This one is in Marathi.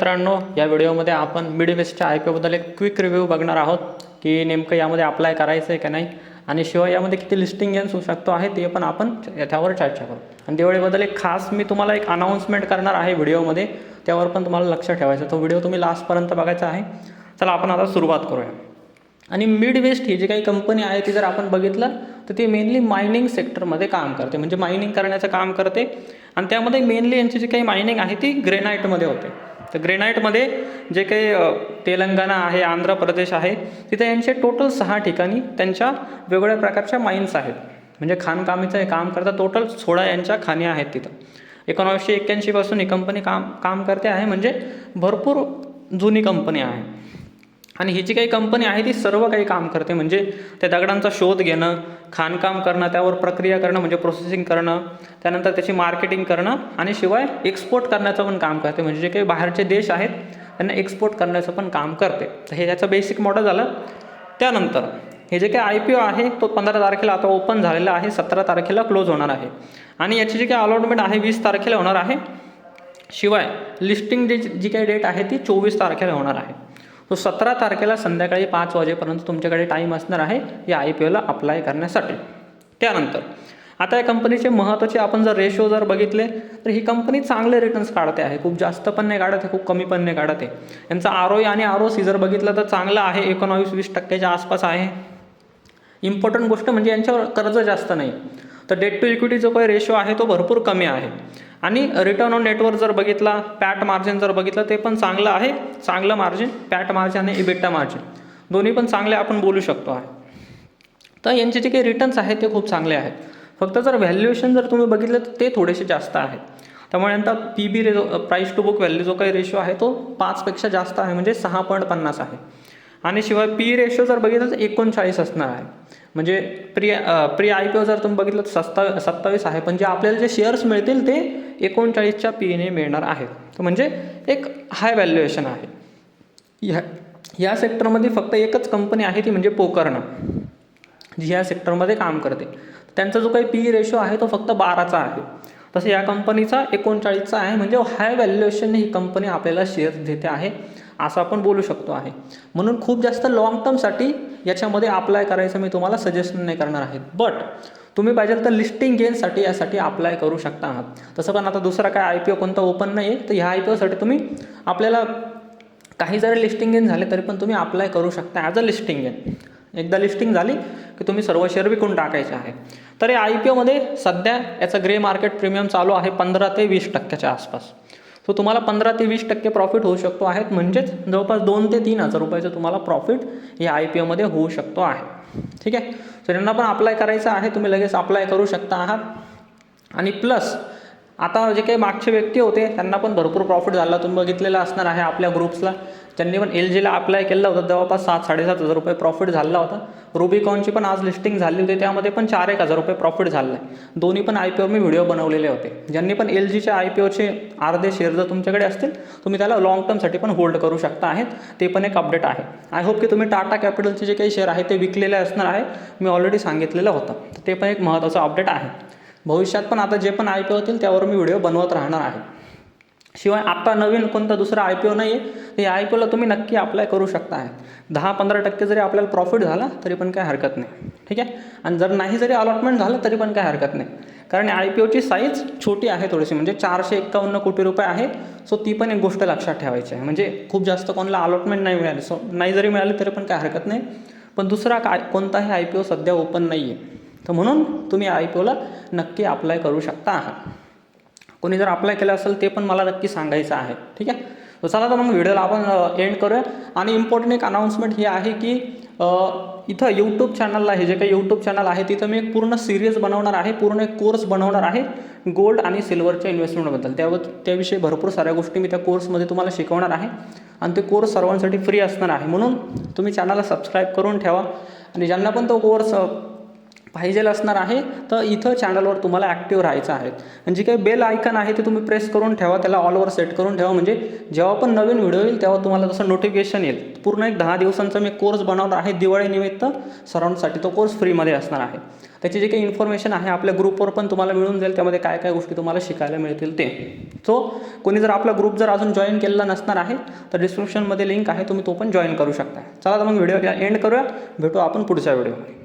मित्रांनो या व्हिडिओमध्ये आपण मिडवेस्टच्या आय पी ओबद्दल एक क्विक रिव्ह्यू बघणार आहोत की नेमकं यामध्ये अप्लाय करायचं आहे का नाही आणि शिवाय यामध्ये किती लिस्टिंग गेन्स होऊ शकतो आहे ते पण आपण त्यावर चर्चा करू. आणि दिवाळीबद्दल एक खास मी तुम्हाला एक अनाऊन्समेंट करणार आहे व्हिडिओमध्ये त्यावर पण तुम्हाला लक्ष ठेवायचं तो व्हिडिओ तुम्ही लास्टपर्यंत बघायचा आहे. चला आपण आता सुरुवात करूया. आणि मिड वेस्ट ही जी काही कंपनी आहे ती जर आपण बघितलं तर ती मेनली मायनिंग सेक्टरमध्ये काम करते. म्हणजे मायनिंग करण्याचं काम करते. आणि त्यामध्ये मेनली यांची जी काही मायनिंग आहे ती ग्रेनाईटमध्ये होते. तर ग्रेनाईटमध्ये जे काही तेलंगणा आहे आंध्र प्रदेश आहे तिथे यांचे टोटल सहा ठिकाणी त्यांच्या वेगवेगळ्या प्रकारच्या माईन्स आहेत. म्हणजे खाणकामीचं हे काम करता टोटल सोळा यांच्या खाणी आहेत तिथं. एकोणावीसशे एक्क्याऐंशीपासून ही कंपनी काम काम करते आहे. म्हणजे भरपूर जुनी कंपनी आहे. आणि ही जी काही कंपनी आहे ती सर्व काही काम करते. म्हणजे त्या दगडांचा शोध घेणं खाणकाम करणं त्यावर प्रक्रिया करणं म्हणजे प्रोसेसिंग करणं त्यानंतर त्याची मार्केटिंग करणं आणि शिवाय एक्सपोर्ट करण्याचं पण काम करते. म्हणजे जे काही बाहेरचे देश आहेत त्यांना एक्सपोर्ट करण्याचं पण काम करते. तर हे त्याचं बेसिक मॉडल झालं. त्यानंतर हे जे काही आय पी ओ आहे तो पंधरा तारखेला आता ओपन झालेला आहे. सतरा तारखेला क्लोज होणार आहे. आणि याची जी काही अलॉटमेंट आहे वीस तारखेला होणार आहे. शिवाय लिस्टिंग जी जी काही डेट आहे ती चोवीस तारखेला होणार आहे. तो सतरा तारखेला संध्याकाळी पाच वाजेपर्यंत तुमच्याकडे टाईम असणार आहे या आय पी ओला अप्लाय करण्यासाठी. त्यानंतर आता या कंपनीचे महत्त्वाचे आपण जर रेशो जर बघितले तर ही कंपनी चांगले रिटर्न्स काढते आहे. खूप जास्त पण नाही काढत आहे खूप कमी पण नाही काढत आहे. यांचा आर ओ आणि आर ओ सी जर बघितलं तर चांगलं आहे एकोणावीस वीस टक्क्याच्या आसपास आहे. इम्पॉर्टंट गोष्ट म्हणजे यांच्यावर कर्ज जास्त नाही. तर डेट टू इक्विटी जो काही रेशो आहे तो भरपूर कमी आहे. आणि रिटर्न ऑन नेटवर्क जर बघितला पॅट मार्जिन जर बघितलं ते पण चांगलं आहे. चांगलं मार्जिन पॅट मार्जिन आणि इबिट्टा मार्जिन दोन्ही पण चांगले आपण बोलू शकतो आहे. तर यांचे जे काही रिटर्न्स आहेत ते खूप चांगले आहेत. फक्त जर व्हॅल्युएशन जर तुम्ही बघितलं तर ते थोडेसे जास्त आहे त्यामुळे यांचा P B ratio price to book value जो काही रेशो आहे तो पाचपेक्षा जास्त आहे म्हणजे सहा पॉईंट पन्नास आहे. आणि शिवाय पी रेशो जर बघितलं तर एकोणचाळीस असणार आहे. म्हणजे pre pre I P O जर तुम्ही बघितलं तर सत्ता सत्तावीस आहे. पण जे आपल्याला जे शेअर्स मिळतील ते एकोणचाळीसच्या पी एने मिळणार आहेत. तर म्हणजे एक हाय व्हॅल्युएशन आहे. ह्या ह्या सेक्टरमध्ये फक्त एकच कंपनी आहे ती म्हणजे पोकर्न जी ह्या सेक्टरमध्ये काम करते. त्यांचा जो काही पी रेशो आहे तो फक्त बाराचा आहे. तसं या कंपनीचा एकोणचाळीसचा आहे. म्हणजे हाय व्हॅल्युएशन ही कंपनी आपल्याला शेअर्स देते आहे. असं आपण बोलू शकतो आहे. म्हणून खूप जास्त लॉंग टर्मसाठी याच्यामध्ये अप्लाय करायचं मी तुम्हाला सजेशन नाही करणार आहे. बट तुम्ही पाहिजे तर लिस्टिंग गेनसाठी यासाठी अप्लाय करू शकता आहात. तसं पण आता दुसरा काय आय पी ओ कोणता ओपन नाही आहे तर ह्या आय पी ओसाठी तुम्ही आपल्याला काही जरी लिस्टिंग गेन झाले तरी पण तुम्ही अप्लाय करू शकता ॲज अ लिस्टिंग गेन एकदा लिस्टिंग झाली की तुम्ही सर्व शेअर विकून टाकायचे आहे. तर या आय पी ओमध्ये सध्या याचं ग्रे मार्केट प्रीमियम चालू आहे पंधरा ते वीस टक्क्याच्या आसपास. सो तुम्हाला पंधरा ते वीस टक्के प्रॉफिट होऊ शकतो आहेत म्हणजेच जवळपास दोन ते तीन हजार रुपयाचं तुम्हाला प्रॉफिट या आय पी ओमध्ये होऊ शकतो आहे. ठीक आहे? सो यांना पण अप्लाय करायचं आहे. तुम्ही लगेच अप्लाय करू शकता आहात. आणि प्लस आता जे काही मागचे व्यक्ती होते त्यांना पण भरपूर प्रॉफिट झाला. तुम्ही बघितलेला असणार आहे आपल्या ग्रुप्सला त्यांनी पण एल जीला अप्लाय केलं होतं जवळपास सात साडेसात हजार रुपये प्रॉफिट झाला होता. रुबिकॉनची पण आज लिस्टिंग झाली होती त्यामध्ये पण चार एक हजार रुपये प्रॉफिट झालं आहे. दोन्ही पण आय पी ओवर मी व्हिडिओ बनवलेले होते. ज्यांनी पण एल जीच्या आय पी ओचे अर्धे शेअर जर तुमच्याकडे असतील तुम्ही त्याला लॉंग टर्मसाठी पण होल्ड करू शकता आहेत. ते पण एक अपडेट आहे. आय होप की तुम्ही टाटा कॅपिटलचे जे काही शेअर आहे ते विकलेले असणार आहे. मी ऑलरेडी सांगितलेलं होतं. ते पण एक महत्त्वाचं अपडेट आहे. भविष्यात पण आता जे पण आय पी ओ होतील त्यावर मी व्हिडिओ बनवत राहणार आहे. शिवाय आता नवीन कोणता दुसरा आय पी ओ नाही आहे तर या आय पी ओला तुम्ही नक्की अप्लाय करू शकता आहे दहा पंधरा टक्के जरी आपल्याला प्रॉफिट झाला तरी पण काय हरकत नाही. ठीक आहे? आणि जर नाही जरी अलॉटमेंट झालं तरी पण काय हरकत नाही. कारण आय पी ओची साईज छोटी आहे थोडीशी म्हणजे चारशे एक्कावन्न कोटी रुपये आहे. सो ती पण एक गोष्ट लक्षात ठेवायची आहे. म्हणजे खूप जास्त कोणाला अलॉटमेंट नाही मिळाली. सो नाही जरी मिळाली तरी पण काय हरकत नाही. पण दुसरा काय कोणताही आय पी ओ सध्या ओपन नाही आहे तर म्हणून तुम्ही आय पी ओला नक्की अप्लाय करू शकता आहात. कोणी जर अप्लाय केलं असेल ते पण मला नक्की सांगायचं आहे. ठीक आहे? तर चला तर मग व्हिडिओला आपण एंड करूया. आणि इम्पॉर्टंट एक अनाऊन्समेंट ही आहे की इथं यूट्यूब चॅनलला हे जे काही यूट्यूब चॅनल आहे तिथं मी एक पूर्ण सिरियस बनवणार आहे पूर्ण एक कोर्स बनवणार आहे गोल्ड आणि सिल्वरच्या इन्व्हेस्टमेंटबद्दल त्यावर त्याविषयी भरपूर साऱ्या गोष्टी मी त्या कोर्समध्ये तुम्हाला शिकवणार आहे. आणि ते कोर्स सर्वांसाठी फ्री असणार आहे. म्हणून तुम्ही चॅनलला सबस्क्राईब करून ठेवा. आणि ज्यांना पण तो कोर्स पाहिजेल असणार आहे तर इथं चॅनलवर तुम्हाला ॲक्टिव्ह राहायचं आहे. आणि काही बेल आयकन आहे ते तुम्ही प्रेस करून ठेवा त्याला ऑलवर सेट करून ठेवा. म्हणजे जेव्हा पण नवीन व्हिडिओ येईल तेव्हा तुम्हाला तसं नोटिफिकेशन येईल. पूर्ण एक दहा दिवसांचा मी कोर्स बनवणार आहे दिवाळीनिमित्त सराउंडसाठी तो कोर्स फ्रीमध्ये असणार आहे. त्याची जे काही इन्फॉर्मेशन आहे आपल्या ग्रुपवर पण तुम्हाला मिळून जाईल. त्यामध्ये काय काय गोष्टी तुम्हाला शिकायला मिळतील ते. सो कोणी जर आपला ग्रुप जर अजून जॉईन केलेला नसणार आहे तर डिस्क्रिप्शनमध्ये लिंक आहे तुम्ही तो पण जॉईन करू शकता. चला तर मग व्हिडिओ एंड करूया. भेटू आपण पुढच्या व्हिडिओमध्ये